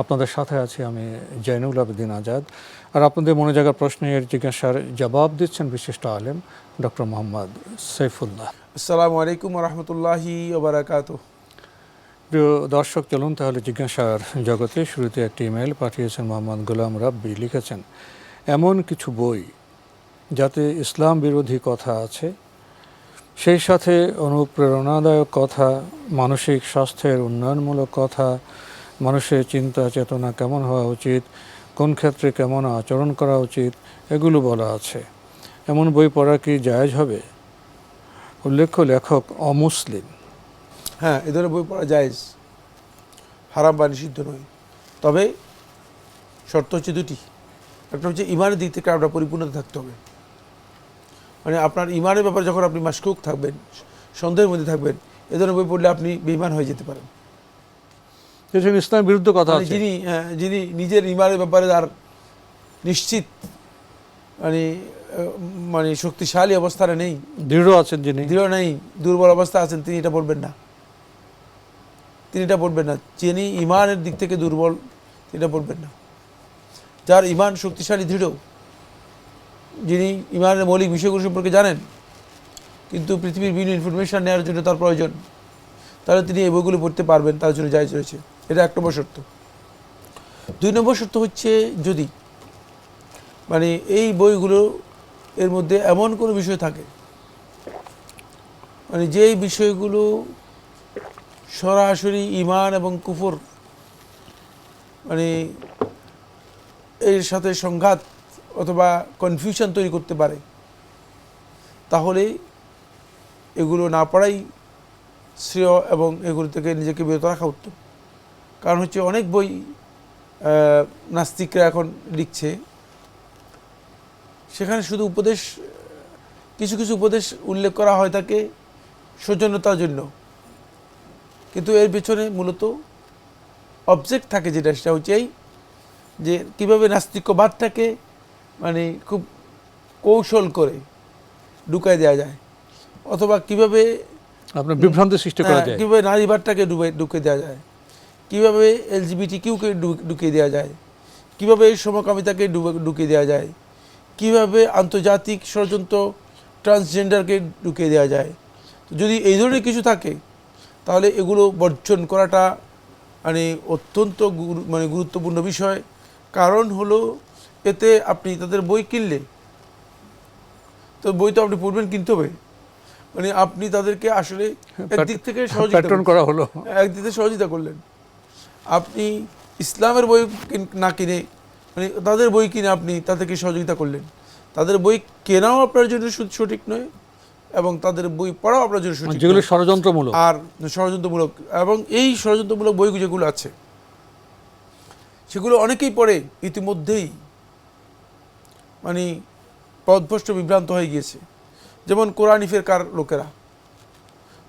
আপনাদের সাথে আছি আমি জৈনুল আবেদিন আজাদ। আর আপনাদের মনে জায়গা প্রশ্নের জিজ্ঞাসার জবাব দিচ্ছেন বিশিষ্ট আলেম ডক্টর মোহাম্মদ সৈফুল্লাহ। আসসালামু আলাইকুম রহমতুল্লাহি ওবরাকাত প্রিয় দর্শক চলুন তাহলে জিজ্ঞাসার জগতে শুরুতে একটি ইমেল পাঠিয়েছেন মোহাম্মদ গোলাম রাব্বি লিখেছেন এমন কিছু বই যাতে ইসলাম বিরোধী কথা আছে সেই সাথে অনুপ্রেরণাদায়ক কথা মানসিক স্বাস্থ্যের উন্নয়নমূলক কথা মানুষের চিন্তা, চেতনা কেমন হওয়া উচিত? কোন ক্ষেত্রে কেমন আচরণ করা উচিত? এগুলো বলা আছে। এমন বই পড়া কি জায়জ হবে? উল্লেখ্য লেখক অমুসলিম। হ্যাঁ এ ধরনের বই পড়া জায়েজ। হারাম বা নিষিদ্ধ নয়। তবে শর্ত হচ্ছে দুটি। একটা হচ্ছে ইমানের দিক থেকে আপনার পরিপূর্ণতা থাকতে হবে। মানে আপনার ইমানের ব্যাপারে যখন আপনি মাসকুক থাকবেন, সন্দেহের মধ্যে থাকবেন, এ ধরনের বই পড়লে আপনি বেইমান হয়ে যেতে পারেন। সেখানে ইসলামের বিরুদ্ধে কথা মানে আছে। যিনি হ্যাঁ, যিনি নিজের ইমানের ব্যাপারে তার নিশ্চিত মানে মানে শক্তিশালী অবস্থানে নেই। দৃঢ় আছেন যিনি। দৃঢ় নেই দুর্বল অবস্থা আছেন তিনি এটা পড়বেন না। তিনি এটা পড়বেন না। যিনি ইমানের দিক থেকে দুর্বল তিনি এটা পড়বেন না। যার ইমান শক্তিশালী দৃঢ় যিনি ইমানের মৌলিক বিষয়গুলো সম্পর্কে জানেন কিন্তু পৃথিবীর বিভিন্ন ইনফরমেশান নেওয়ার জন্য তার প্রয়োজন তাহলে তিনি এই বইগুলো পড়তে পারবেন তার জন্য জায়জ রয়েছে। এটা এক নম্বর শর্ত। দুই নম্বর শর্ত হচ্ছে যদি মানে এই বইগুলো এর মধ্যে এমন কোনো বিষয় থাকে মানে যেই বিষয়গুলো সরাসরি ইমান এবং কুফর মানে এর সাথে সংঘাত অথবা কনফিউশন তৈরি করতে পারে, তাহলে এগুলো না পড়াই শ্রেয় এবং এগুলো থেকে নিজেকে বিরত রাখা উত্তম। কারণ হচ্ছে অনেক বই নাস্তিকরা এখন লিখছে। সেখানে শুধু উপদেশ কিছু কিছু উপদেশ উল্লেখ করা হয় থাকে সৌজন্যতার জন্য। কিন্তু এর পেছনে মূলত অবজেক্ট থাকে যেটা সেটা হচ্ছে এই যে কীভাবে নাস্তিক্যবাদটাকে মানে খুব কৌশল করে ঢুকায় দেওয়া যায় অথবা কীভাবে আপনার বিভ্রান্তি সৃষ্টি করা হ্যাঁ, যায়। কীভাবে নারীবাদটাকে ডুবে ঢুকে দেওয়া যায়। কীভাবে এলজিবিটি কিউকে ঢুকিয়ে দেওয়া যায়? কীভাবে সমকামিতাকে ডুবে- ঢুকিয়ে দেওয়া যায়? কীভাবে আন্তর্জাতিক ষড়যন্ত্র ট্রান্সজেন্ডারকে ঢুকিয়ে দেওয়া যায়? যদি এই ধরনের কিছু থাকে তাহলে এগুলো বর্জন করাটা মানে অত্যন্ত গুরু- মানে গুরুত্বপূর্ণ বিষয়। কারণ হলো এতে আপনি তাদের বই কিনলে তো বই তো আপনি পড়বেন কিনতে হবে। মানে আপনি তাদেরকে আসলে একদিক থেকে সহযোগিতা করা হলো। একদিক থেকে সহযোগিতা করলেন। আপনি ইসলামের বই কিন- না কিনে মানে তাদের বই কিনে আপনি তাদেরকে সহযোগিতা করলেন। তাদের বই কেনাও আপনার জন্য সঠিক নয় এবং তাদের বই পড়াও আপনার জন্য সঠিক যেগুলো ষড়যন্ত্রমূলক। আর ষড়যন্ত্রমূলক এবং এই ষড়যন্ত্রমূলক বই যেগুলো আছে সেগুলো অনেকেই পড়ে ইতিমধ্যেই মানে পদভ্রষ্ট বিভ্রান্ত হয়ে গিয়েছে। যেমন কোরআনিফের কার লোকেরা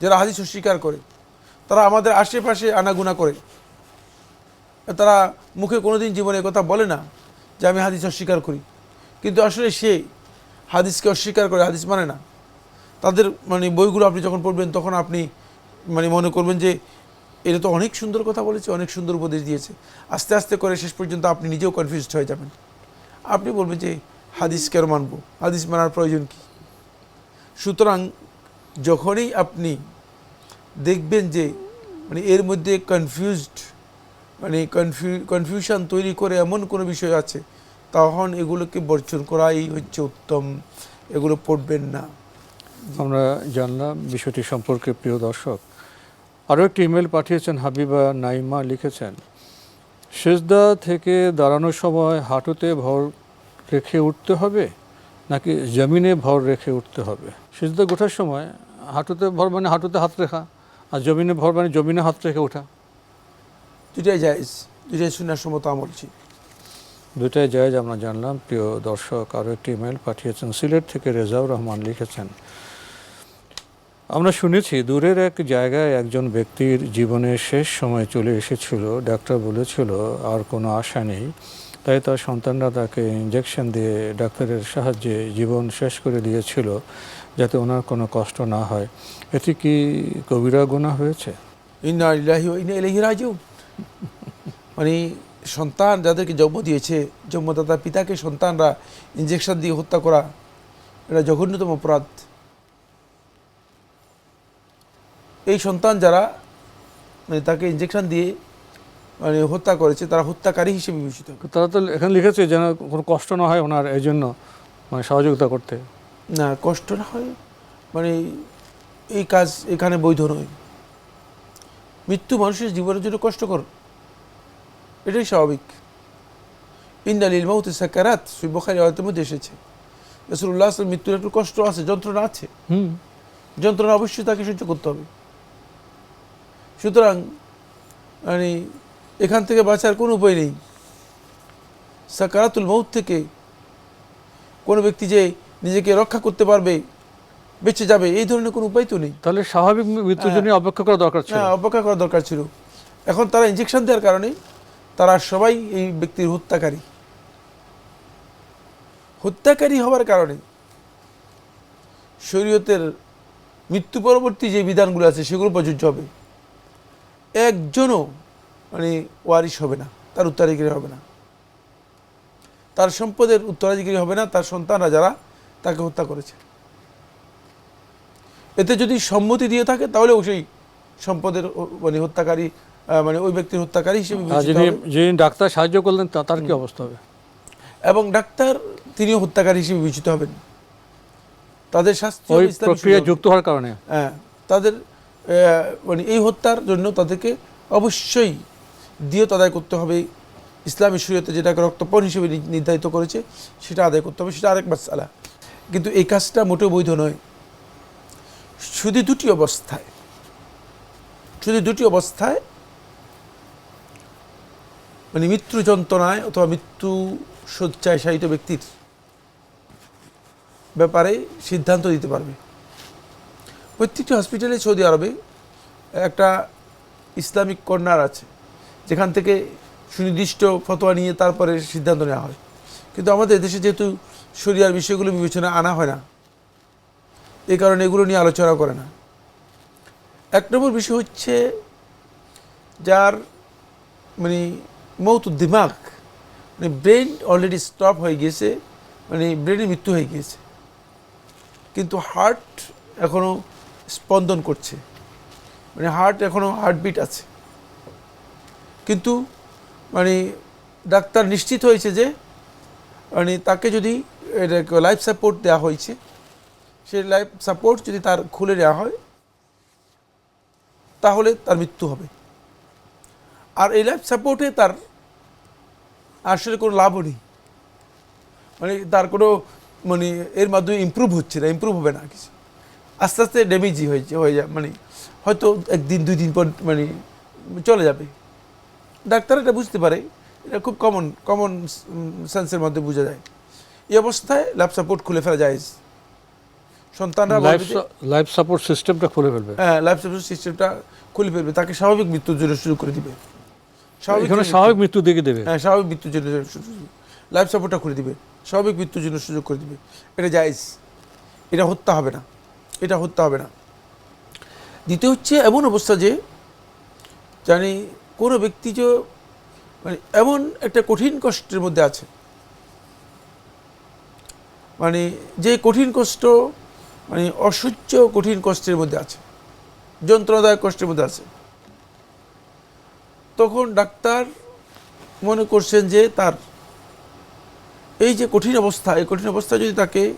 যারা হাদিস অস্বীকার করে তারা আমাদের আশেপাশে আনাগুনা করে। তারা মুখে কোনোদিন জীবনে কথা বলে না যে আমি হাদিস অস্বীকার করি। কিন্তু আসলে সে হাদিসকে অস্বীকার করে, হাদিস মানে না। তাদের মানে বইগুলো আপনি যখন পড়বেন, তখন আপনি মানে মনে করবেন যে এটা তো অনেক সুন্দর কথা বলেছে, অনেক সুন্দর উপদেশ দিয়েছে। আস্তে আস্তে করে শেষ পর্যন্ত আপনি নিজেও কনফিউজড হয়ে যাবেন। আপনি বলবেন যে হাদিস কেন মানবো? হাদিস মানার প্রয়োজন কি? সুতরাং যখনই আপনি দেখবেন যে মানে এর মধ্যে কনফিউজড মানে কনফিউ কনফিউশন তৈরি করে এমন কোনো বিষয় আছে, তখন এগুলোকে বর্জন করাই হচ্ছে উত্তম, এগুলো পড়বেন না। আমরা জানলাম বিষয়টি সম্পর্কে প্রিয় দর্শক। আরও একটি ইমেল পাঠিয়েছেন হাবিবা নাইমা, লিখেছেন, সেজদা থেকে দাঁড়ানোর সময় হাঁটুতে ভর রেখে উঠতে হবে, নাকি জমিনে ভর রেখে উঠতে হবে? সেজদা গোঠার সময় হাঁটুতে ভর মানে হাঁটুতে হাত রেখা, আর জমিনে ভর মানে জমিনে হাত রেখে ওঠা। দুটাই জায়েজ দুটাই সুন্নার সম্মত আমল জি দুটাই জায়জ আমরা জানলাম প্রিয় দর্শক আরও একটি ইমেল পাঠিয়েছেন সিলেট থেকে রেজাউর রহমান লিখেছেন আমরা শুনেছি দূরের এক জায়গায় একজন ব্যক্তির জীবনের শেষ সময় চলে এসেছিল। ডাক্তার বলেছিল আর কোনো আশা নেই। তাই তার সন্তানরা তাকে ইঞ্জেকশন দিয়ে ডাক্তারের সাহায্যে জীবন শেষ করে দিয়েছিল যাতে ওনার কোনো কষ্ট না হয়। এটি কি কবিরা গুণা হয়েছে? ইন্না ইলাহি রাজিউন। মানে সন্তান যাদেরকে জন্ম দিয়েছে জন্মদাতা পিতাকে সন্তানরা ইঞ্জেকশন দিয়ে হত্যা করা এটা জঘন্যতম অপরাধ। এই সন্তান যারা মানে তাকে ইঞ্জেকশন দিয়ে মানে হত্যা করেছে তারা হত্যাকারী হিসেবে বিবেচিত। তারা তো এখানে লিখেছে যেন কোনো কষ্ট না হয় ওনার এই জন্য মানে সহযোগিতা করতে। না কষ্ট না হয় মানে এই কাজ এখানে বৈধ নয়। মৃত্যু মানুষের জীবনের জন্য কষ্টকর। এটাই স্বাভাবিক। ইন্দালিল মাউতে সাকারাত সুই বখারি আয়তের মধ্যে এসেছে। রসুল্লাহ আসলাম মৃত্যুর একটু কষ্ট আছে যন্ত্রণা আছে। হুম। যন্ত্রণা অবশ্যই তাকে সহ্য করতে হবে। সুতরাং মানে এখান থেকে বাঁচার কোনো উপায় নেই। সাকারাতুল মৌত থেকে কোনো ব্যক্তি যে নিজেকে রক্ষা করতে পারবে বেঁচে যাবে এই ধরনের কোনো উপায় তো নেই। তাহলে স্বাভাবিক মৃত্যুর জন্য অপেক্ষা করা দরকার ছিল। হ্যাঁ অপেক্ষা করা দরকার ছিল। এখন তারা ইঞ্জেকশন দেওয়ার কারণে তারা সবাই এই ব্যক্তির হত্যাকারী। হত্যাকারী হওয়ার কারণে শরীয়তের মৃত্যু পরবর্তী যে বিধানগুলো আছে সেগুলো প্রযোজ্য হবে। একজনও মানে ওয়ারিশ হবে না তার উত্তরাধিকারী হবে না। তার সম্পদের উত্তরাধিকারী হবে না তার সন্তানরা যারা তাকে হত্যা করেছে। এতে যদি সম্মতি দিয়ে থাকে তাহলে সেই সম্পদের মানে হত্যাকারী মানে ওই ব্যক্তির হত্যাকারী হিসেবে যিনি ডাক্তার সাহায্য করলেন তার কি অবস্থা হবে? এবং ডাক্তার তিনিও হত্যাকারী হিসেবে বিবেচিত হবেন। তাদের শাস্তি প্রক্রিয়া যুক্ত হওয়ার কারণে? হ্যাঁ তাদের মানে এই হত্যার জন্য তাদেরকে অবশ্যই দিয়ত আদায় করতে হবে। ইসলামী শরীয়তে যেটাকে রক্তপণ হিসেবে নির্ধারিত করেছে সেটা আদায় করতে হবে। সেটা আরেক মাসালা কিন্তু এই কাজটা মোটেও বৈধ নয়। শুধু দুটি অবস্থায়, শুধু দুটি অবস্থায় মানে মৃত্যু যন্ত্রণায় অথবা মৃত্যু শয্যায় শায়িত ব্যক্তির ব্যাপারে সিদ্ধান্ত দিতে পারবে। প্রত্যেকটি হসপিটালে সৌদি আরবে একটা ইসলামিক কর্নার আছে, যেখান থেকে সুনির্দিষ্ট ফতোয়া নিয়ে তারপরে সিদ্ধান্ত নেওয়া হয়। কিন্তু আমাদের দেশে যেহেতু শরিয়ার বিষয়গুলো বিবেচনা আনা হয় না এই কারণে এগুলো নিয়ে আলোচনা করে না। এক নম্বর বিষয় হচ্ছে যার মানে মৌত দিমাগ মানে ব্রেন অলরেডি স্টপ হয়ে গিয়েছে মানে ব্রেনের মৃত্যু হয়ে গিয়েছে। কিন্তু হার্ট এখনও স্পন্দন করছে। মানে হার্ট এখনও হার্টবিট আছে। কিন্তু মানে ডাক্তার নিশ্চিত হয়েছে যে মানে তাকে যদি লাইফ সাপোর্ট দেওয়া হয়েছে সেই লাইফ সাপোর্ট যদি তার খুলে দেওয়া হয়, তাহলে তার মৃত্যু হবে। আর এই লাইফ সাপোর্টে তার আসলে কোনো লাভও নেই। মানে তার কোনো মানে এর মাধ্যমে ইমপ্রুভ হচ্ছে না ইমপ্রুভ হবে না কিছু। আস্তে আস্তে ড্যামেজই হয়েছে, হয়ে যায় মানে হয়তো একদিন, দুই দিন পর মানে চলে যাবে। ডাক্তার এটা বুঝতে পারে, এটা খুব কমন কমন সেন্সের মধ্যে বোঝা যায়। এই অবস্থায় ল্যাব সাপোর্ট খুলে ফেলা যায়। সন্তানরা লাইফ সাপোর্ট সিস্টেমটা খুলে ফেলবে। হ্যাঁ লাইফ সাপোর্ট সিস্টেমটা খুলে ফেলবে তাকে স্বাভাবিক মৃত্যুর জন্য শুরু করে দিবে। জন্য- স্বাভাবিক মৃত্যু দিকে দেবে। হ্যাঁ স্বাভাবিক মৃত্যুর জন্য লাইফ সাপোর্টটা করে দিবে। স্বাভাবিক মৃত্যুর জন্য সুযোগ করে দিবে। এটা জায়েজ। এটা হত্যা হবে না। এটা হত্যা হবে না। দ্বিতীয় হচ্ছে এমন অবস্থা যে জানি কোনো ব্যক্তি যে মানে এমন একটা কঠিন কষ্টের মধ্যে আছে। মানে যে কঠিন কষ্ট মানে অসহ্য কঠিন কষ্টের মধ্যে আছে যন্ত্রণাদায়ক কষ্টের মধ্যে আছে। তখন ডাক্তার মনে করছেন যে তার এই যে কঠিন অবস্থা এই কঠিন অবস্থা যদি তাকে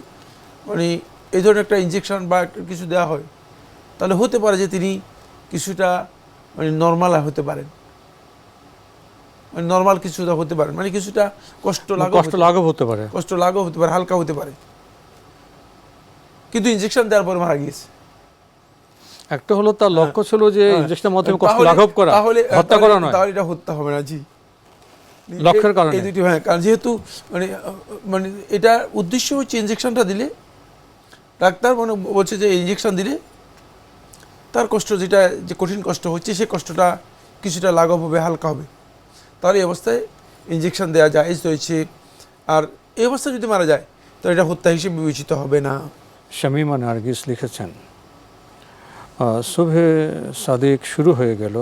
মানে এই ধরনের একটা ইঞ্জেকশন বা একটা কিছু দেওয়া হয় তাহলে হতে পারে যে তিনি কিছুটা মানে নর্মাল হতে পারেন। মানে নর্মাল কিছুটা হতে পারেন মানে কিছুটা কষ্ট লাঘব কষ্ট হতে- লাঘব হতে পারে। কষ্ট লাঘব হতে পারে হালকা হতে পারে। কিন্তু ইঞ্জেকশন দেওয়ার পরে মারা গিয়েছে। একটা হলো তার লক্ষ্য ছিল যে হ্যাঁ। ইঞ্জেকশনের মাধ্যমে কষ্ট লাঘব করা তাহলে হত্যা করা নয়। তাহলে এটা হত্যা হবে না জি। লক্ষ্যের কারণে। এই দুটি হ্যাঁ কারণ যেহেতু মানে মানে এটা উদ্দেশ্য হচ্ছে ইঞ্জেকশনটা দিলে ডাক্তার মানে বলছে যে ইঞ্জেকশন দিলে তার কষ্ট যেটা যে কঠিন কষ্ট হচ্ছে সেই কষ্টটা কিছুটা লাঘব হবে হালকা হবে। তাহলে এই অবস্থায় ইঞ্জেকশন দেওয়া যায় রয়েছে। আর এই অবস্থায় যদি মারা যায় তাহলে এটা হত্যা হিসেবে বিবেচিত হবে না। শামিমা নার্গিস লিখেছেন শুভে সাদিক শুরু হয়ে গেল,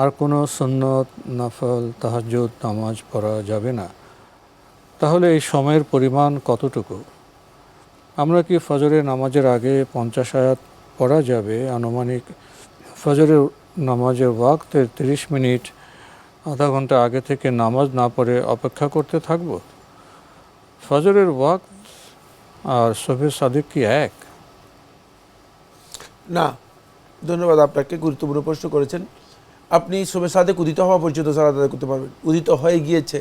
আর কোনো সুন্নত, নাফল, তাহাজ্জুদ, নামাজ পড়া যাবে না। তাহলে এই সময়ের পরিমাণ কতটুকু? আমরা কি ফজরের নামাজের আগে পঞ্চাশ আয়াত পড়া যাবে? আনুমানিক ফজরের নামাজের ওয়াক্তের তিরিশ মিনিট, আধা ঘণ্টা আগে থেকে নামাজ না পড়ে অপেক্ষা করতে থাকব? ফজরের ওয়াক্ত আর শোভে সাদিক কি এক? না ধন্যবাদ আপনাকে গুরুত্বপূর্ণ প্রশ্ন করেছেন। আপনি শোভে সাদেক উদিত হওয়া পর্যন্ত সালাত আদায় করতে পারবেন। উদিত হয়ে গিয়েছে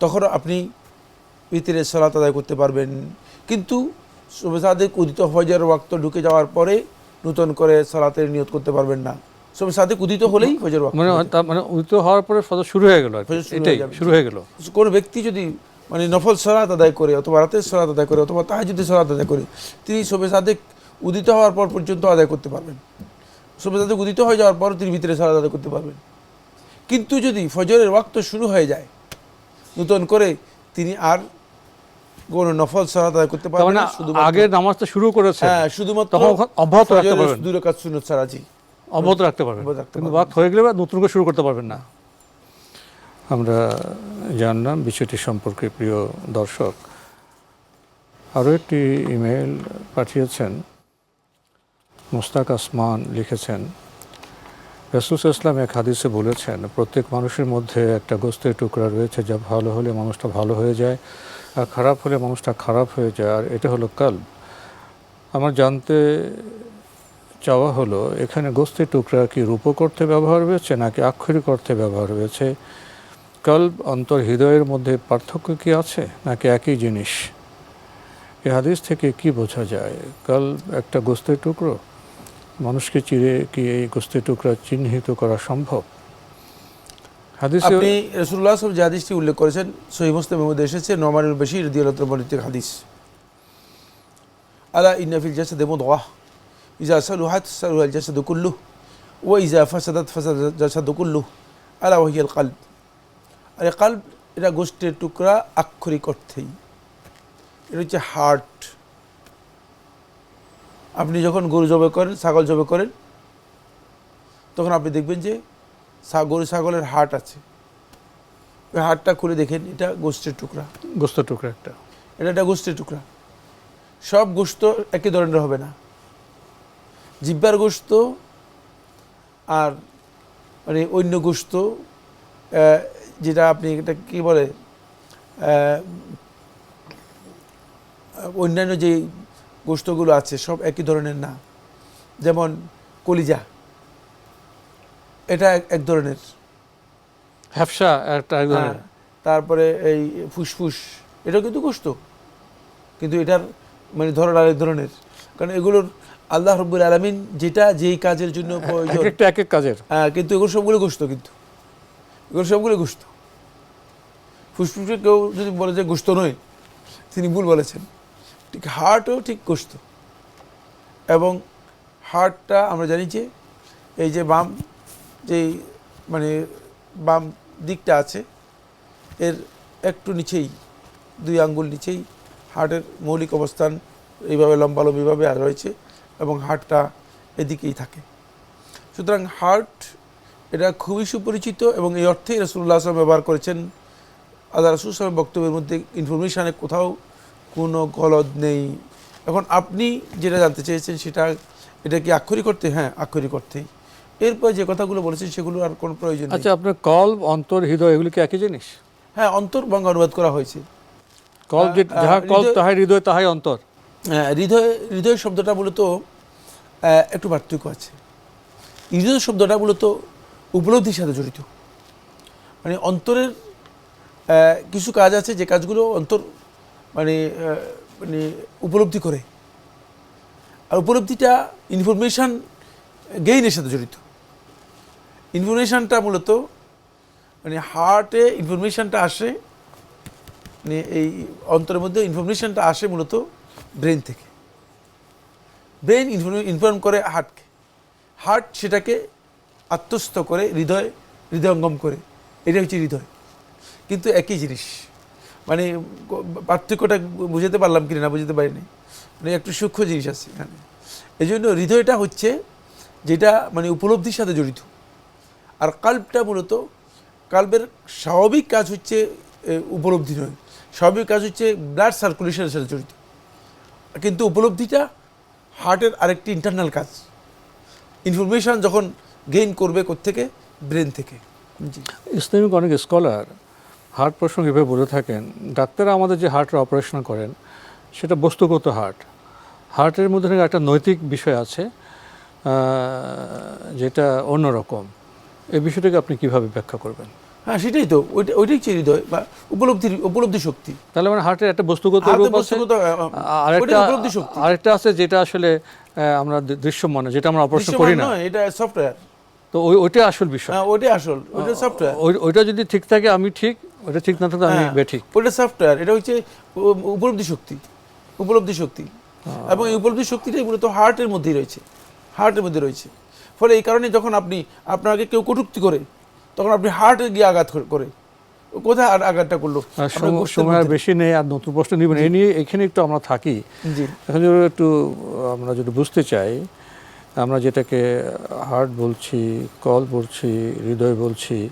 তখন আপনি ভিতরে সালাত আদায় করতে পারবেন। কিন্তু শোভে সাদেক উদিত হয়ে যাওয়ার ওয়াক্ত ঢুকে যাওয়ার পরে নতুন করে সালাতের নিয়ত করতে পারবেন না। শোভে সাদেক উদিত হলেই ফজর ওয়াক্ত মানে মানে উদিত হওয়ার পরে ফজর শুরু হয়ে গেল এটাই। শুরু হয়ে গেল। কোনো ব্যক্তি যদি মানে নফল সলাত আদায় করে অথবা রাতের সলাত আদায় করে অথবা তাহাজুদের সলাত আদায় করে তিনি শোভে সাদেক উদিত হওয়ার পর পর্যন্ত আদায় করতে পারবেন। শোভে সাদেক উদিত হয়ে যাওয়ার পর তিনি ভিতরে সলাত আদায় করতে পারবেন। কিন্তু যদি ফজরের ওয়াক্ত শুরু হয়ে যায় নতুন করে তিনি আর কোনো নফল সলাত আদায় করতে পারবেন না শুধুমাত্র আগে নামাজটা শুরু করেছে হ্যাঁ শুধুমাত্র অব্যাহত রাখতে পারবেন। দুই রাকাত সুন্নত ছাড়া জি অব্যাহত রাখতে পারবেন। কিন্তু ওয়াক্ত হয়ে গেলে নতুন করে শুরু করতে পারবেন না। আমরা জানলাম বিষয়টি সম্পর্কে প্রিয় দর্শক। আরও একটি ইমেল পাঠিয়েছেন মুস্তাক আসমান লিখেছেন রসুস ইসলাম এক হাদিসে বলেছেন, প্রত্যেক মানুষের মধ্যে একটা গোস্তের টুকরা রয়েছে যা ভালো হলে মানুষটা ভালো হয়ে যায় আর খারাপ হলে মানুষটা খারাপ হয়ে যায় আর এটা হলো কাল আমার জানতে চাওয়া হলো, এখানে গোস্তের টুকরা কি রূপক অর্থে ব্যবহার হয়েছে নাকি আক্ষরিক অর্থে ব্যবহার হয়েছে? কল্ব অন্তর হৃদয়ের মধ্যে পার্থক্য কি আছে, নাকি একই জিনিস? এ হাদিস থেকে কি বোঝা যায়? কল্ব একটা গোস্তের টুকরো। মানুষকে চিরে কি এই গোস্তের টুকরা চিহ্নিত করা সম্ভব? হাদিসে আপনি রসুল্লাহ সব যে হাদিসটি উল্লেখ করেছেন সহি মুসলিমের মধ্যে এসেছে নমানুল বশির দিয়ালত বর্ণিত হাদিস। আলা ইন্নাফিল জাসাদ মুদওয়াহ ইজা সালুহাত সালুহাল জাসাদ কুল্লু ও ইজা ফাসাদাত ফাসাদ জাসাদ কুল্লু আলা ওয়াহিয়াল কালব। আর কালব এটা গোষ্ঠের টুকরা আক্ষরিক অর্থেই। এটা হচ্ছে হার্ট আপনি যখন গরু জবে করেন ছাগল জবে করেন তখন আপনি দেখবেন যে গরু ছাগলের হাট আছে। ওই হাটটা খুলে দেখেন এটা গোষ্ঠের টুকরা। গোস্তের টুকরা একটা। এটা একটা গোষ্ঠের টুকরা। সব গোস্ত একই ধরনের হবে না। জিব্বার গোস্ত আর মানে অন্য গোস্ত যেটা আপনি এটা কী বলে অন্যান্য যে গোস্তগুলো আছে সব একই ধরনের না। যেমন কলিজা এটা এক- ধরনের। হ্যাপসা একটা হ্যাঁ, তারপরে এই ফুসফুস এটাও কিন্তু গোস্ত। কিন্তু এটার মানে ধরন আরেক ধরনের। কারণ এগুলোর আল্লাহ রব্বুল আলমিন যেটা যেই কাজের জন্য প্রয়োজন। এক এক কাজের। হ্যাঁ কিন্তু এগুলো সবগুলো গোস্ত কিন্তু। এগুলো সবগুলো গোস্ত। ফুসফুসে কেউ যদি বলে যে গোস্ত নয়, তিনি ভুল বলেছেন। ঠিক হার্টও ঠিক গোস্ত এবং হার্টটা আমরা জানি যে, এই যে বাম, যে মানে বাম দিকটা আছে, এর একটু নিচেই, দুই আঙ্গুল নিচেই হার্টের মৌলিক অবস্থান এইভাবে লম্বালম্বিভাবে আর রয়েছে এবং হার্টটা এদিকেই থাকে। সুতরাং হার্ট এটা খুবই সুপরিচিত এবং এই অর্থেই রসুল্লাহ আসলাম ব্যবহার করেছেন আল্লাহ রসুল আসলামের বক্তব্যের মধ্যে ইনফরমেশানে কোথাও কোনো গলদ নেই। এখন আপনি যেটা জানতে চেয়েছেন সেটা এটা কি আক্ষরিক করতে হ্যাঁ আক্ষরিক অর্থেই। এরপর যে কথাগুলো বলেছেন সেগুলো আর কোনো প্রয়োজন আচ্ছা আপনার কল অন্তর হৃদয় এগুলি কি একই জিনিস? হ্যাঁ অন্তর বঙ্গ অনুবাদ করা হয়েছে। কল যে যাহা হৃদয়- তাহাই হৃদয় তাহাই অন্তর। আহ, হৃদয় হৃদয় শব্দটা মূলত একটু পার্থক্য আছে। হৃদয় শব্দটা মূলত উপলব্ধির সাথে জড়িত। মানে অন্তরের কিছু কাজ আছে যে কাজগুলো অন্তর মানে মানে উপলব্ধি করে। আর উপলব্ধিটা ইনফরমেশান গেইনের সাথে জড়িত। ইনফরমেশানটা মূলত মানে হার্টে ইনফরমেশানটা আসে মানে এই অন্তরের মধ্যে ইনফরমেশানটা আসে মূলত ব্রেন থেকে। ব্রেন ইনফর্ম করে হার্টকে হার্ট সেটাকে আত্মস্থ করে, হৃদয়, হৃদয়ঙ্গম করে। এটা হচ্ছে হৃদয়। কিন্তু একই জিনিস। মানে পার্থক্যটা বুঝাতে পারলাম কি না বুঝতে পারিনি। মানে একটু সূক্ষ্ম জিনিস আছে এখানে। এই জন্য হৃদয়টা হচ্ছে যেটা মানে উপলব্ধির সাথে জড়িত। আর কাল্পটা মূলত কাল্পের স্বাভাবিক কাজ হচ্ছে উপলব্ধি নয়। স্বাভাবিক কাজ হচ্ছে ব্লাড সার্কুলেশনের সাথে জড়িত। কিন্তু উপলব্ধিটা হার্টের আরেকটি ইন্টারনাল কাজ। ইনফরমেশন যখন গেইন করবে থেকে ব্রেন থেকে। ইসলামিক অনেক স্কলার হার্ট প্রসঙ্গে এভাবে বলে থাকেন ডাক্তাররা আমাদের যে হার্টের অপারেশন করেন সেটা বস্তুগত হার্ট। হার্টের মধ্যে একটা নৈতিক বিষয় আছে যেটা অন্যরকম। এই বিষয়টাকে আপনি কীভাবে ব্যাখ্যা করবেন? হ্যাঁ সেটাই তো। ওইটা ওইটাই হৃদয় বা উপলব্ধির উপলব্ধি শক্তি। তাহলে মানে হার্টের একটা বস্তুগত রূপ আছে আরেকটা ওইটাই উপলব্ধি শক্তি। আরেকটা আছে যেটা আসলে আমরা দৃ- দৃশ্যমানে যেটা আমরা অপারেশন করি না। এটা সফটওয়্যার তো ওই ওইটা আসল বিষয়। হ্যাঁ ওইটাই আসল ওইটা সফটওয়্যার ওইটা যদি ঠিক থাকে আমি ঠিক ওইটা ঠিক না থাকলে আমি হ্যাঁ। বেঠিক। ওইটা সফটওয়্যার এটা হচ্ছে উপলব্ধি শক্তি উপলব্ধি শক্তি। এবং এই উপলব্ধি শক্তিটাই মূলত হার্টের মধ্যেই রয়েছে হার্টের মধ্যে রয়েছে। ফলে এই কারণে যখন আপনি আপনাকে কেউ কটুক্তি করে তখন আপনি হার্টে গিয়ে আঘাত করে- কোথায় আর আঘাতটা করল? সময় আর বেশি নেই আর নতুন প্রশ্ন নিবেন। এই নিয়ে এখানে একটু আমরা থাকি। এখন একটু আমরা যদি বুঝতে চাই আমরা যেটাকে হার্ট বলছি কল বলছি হৃদয় বলছি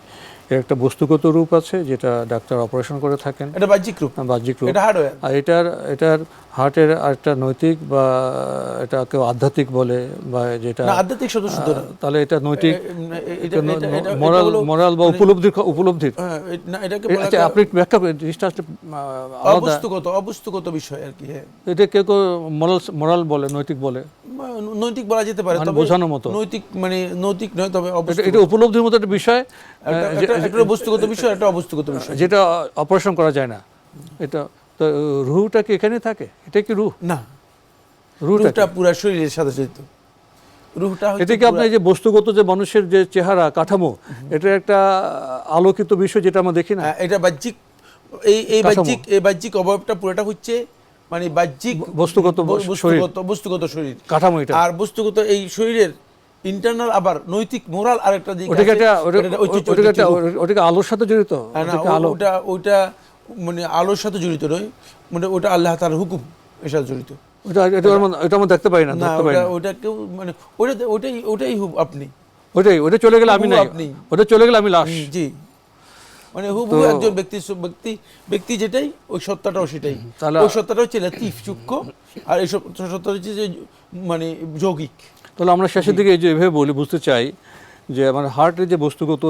এর একটা বস্তুগত রূপ আছে যেটা ডাক্তার অপারেশন করে থাকেন। এটা বাহ্যিক রূপ। বাহ্যিক রূপ। এটা হার্ডওয়্যার আর এটার এটার হার্টের একটা নৈতিক বা এটা কেউ আধ্যাত্মিক বলে বা যেটা আধ্যাত্মিক শুধু শুধু তাহলে এটা নৈতিক মোরাল মোরাল বা মানে- উপলব্ধির উপলব্ধির। হ্যাঁ, না, এটাকে আচ্ছা আপনি ব্যাখ্যা করেন জিনিসটা অবস্তুগত অবস্তুগত বিষয় আর কি হ্যাঁ। এটা কেউ কেউ মোরাল মোরাল বলে নৈতিক বলে। নৈতিক বলা যেতে পারে মানে তবে বোঝানোর মতো। নৈতিক মানে নৈতিক নয় তবে এটা উপলব্ধির মতো একটা বিষয়। একটা- বস্তুগত বিষয় একটা অবস্তুগত বিষয়। যেটা অপারেশন করা যায় না। এটা তো রুহটা কি এখানে থাকে? এটা কি রুহ? না। রুহটা পুরো শরীরের সাথে জড়িত। রুহটা এটা কি আপনার এই যে বস্তুগত যে মানুষের যে চেহারা কাঠামো এটা একটা আলোকিত বিষয় যেটা আমরা দেখি না? হ্যাঁ, এটা বাহ্যিক এই এই বাহ্যিক এই বাহ্যিক অবয়বটা পুরোটা হচ্ছে মানে বাহ্যিক বস্তুগত। বস্তুগত বস্তুগত শরীর। কাঠামো এটা। আর বস্তুগত এই শরীরের ইন্টারনাল আবার নৈতিক মোরাল আরেকটা দিক ওটাকে একটা ওটাকে ওটাকে আলোর সাথে জড়িত হ্যাঁ, ওটা ওটা মানে আলোর সাথে জড়িত নয় মানে ওটা আল্লাহ তার হুকুম এর সাথে জড়িত। ওটা এটা আমরা- দেখতে পাই না দেখতে পাই না। ওটা কেউ মানে ওটা ওটাই ওটাই হুব আপনি। ওটাই ওটা চলে গেলে আমি নাই। ওটা চলে গেলে আমি লাশ। জি। মানে হুবহু একজন ব্যক্তি ব্যক্তি ব্যক্তি যেটাই ওই সত্তাটাও সেটাই। ওই সত্তাটা হচ্ছে লতিফ সূক্ষ্ম আর এই সত্তা হচ্ছে যে মানে যৌগিক। তাহলে আমরা শেষের দিকে এই যে এভাবে বলি বুঝতে চাই যে আমার হার্টের যে বস্তুগত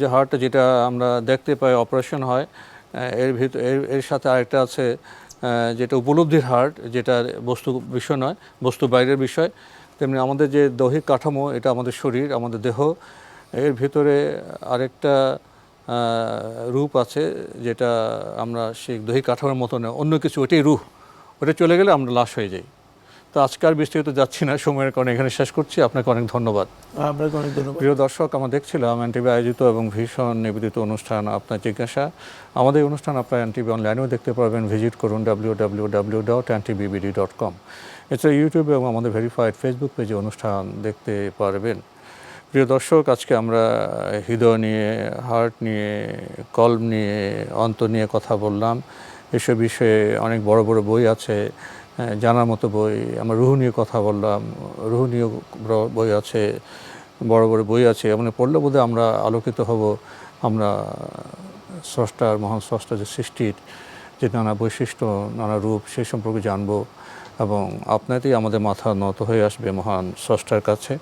যে হার্টটা যেটা আমরা দেখতে পাই অপারেশন হয় এর ভিতর এর এর সাথে আরেকটা আছে যেটা উপলব্ধির হার্ট যেটা বস্তু বিষয় নয় বস্তু বাইরের বিষয়। তেমনি আমাদের যে দৈহিক কাঠামো এটা আমাদের শরীর আমাদের দেহ এর ভিতরে আরেকটা রূপ আছে যেটা আমরা সেই দৈহিক কাঠামোর মতো না অন্য কিছু ওটাই রূহ ওটা চলে গেলে আমরা লাশ হয়ে যাই। তো আজকে আর বিস্তারিত যাচ্ছি না সময়ের কারণে এখানে শেষ করছি। আপনাকে অনেক ধন্যবাদ। আপনাকে অনেক ধন্যবাদ। প্রিয় দর্শক আমরা দেখছিলাম এনটিভি আয়োজিত এবং ভীষণ নিবেদিত অনুষ্ঠান আপনার জিজ্ঞাসা। আমাদের অনুষ্ঠান আপনার এনটিভি অনলাইনেও দেখতে পারবেন। ভিজিট করুন W W W dot dot com এছাড়া ইউটিউবে এবং আমাদের ভেরিফাইড ফেসবুক পেজে অনুষ্ঠান দেখতে পারবেন। প্রিয় দর্শক আজকে আমরা হৃদয় নিয়ে হার্ট নিয়ে কলম নিয়ে অন্ত নিয়ে কথা বললাম। এসব বিষয়ে অনেক বড় বড় বই আছে। জানার মতো বই, আমরা রুহ নিয়ে কথা বললাম, রুহ নিয়ে বই আছে, বড় বড় বই আছে মানে পড়লে বোধহয় আমরা আলোকিত হব, আমরা স্রষ্টার মহান স্রষ্টার যে সৃষ্টির যে নানা বৈশিষ্ট্য, নানা রূপ, সেই সম্পর্কে জানব এবং আপনাতেই আমাদের মাথা নত হয়ে আসবে মহান স্রষ্টার কাছে।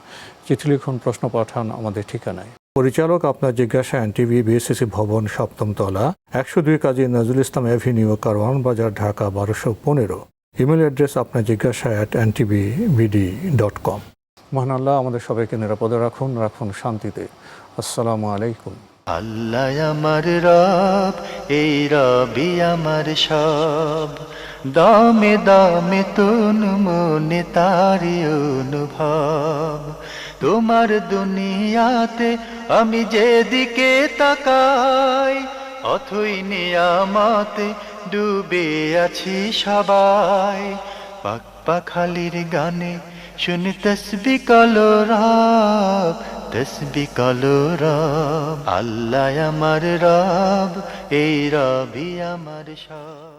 চিঠি লিখুন, প্রশ্ন পাঠান, আমাদের ঠিকানায়। পরিচালক আপনার জিজ্ঞাসা এন এনটিভি বিএসসিসি ভবন সপ্তম তলা একশো দুই কাজী নজরুল ইসলাম অ্যাভিনিউ, কারওয়ান বাজার, ঢাকা, বারোশো পনেরো। ইমেল অ্যাড্রেস আপনার জিজ্ঞাসা at N TV BD dot com মহান আল্লাহ আমাদের সবাইকে নিরাপদে রাখুন রাখুন শান্তিতে। আসসালামু আলাইকুম। আল্লাহ আমার রব এই রবি আমার সব। দামে দামে তুন মনে তারি অনুভব। তোমার দুনিয়াতে আমি যেদিকে তাকাই অথই নিয়ামতে ডুবে আছি সবাই। পাক পাখালির গানে শুনি তসবি কলো রব, তসবি কলো রব। আল্লাহ আমার রব, এই রবি আমার সব।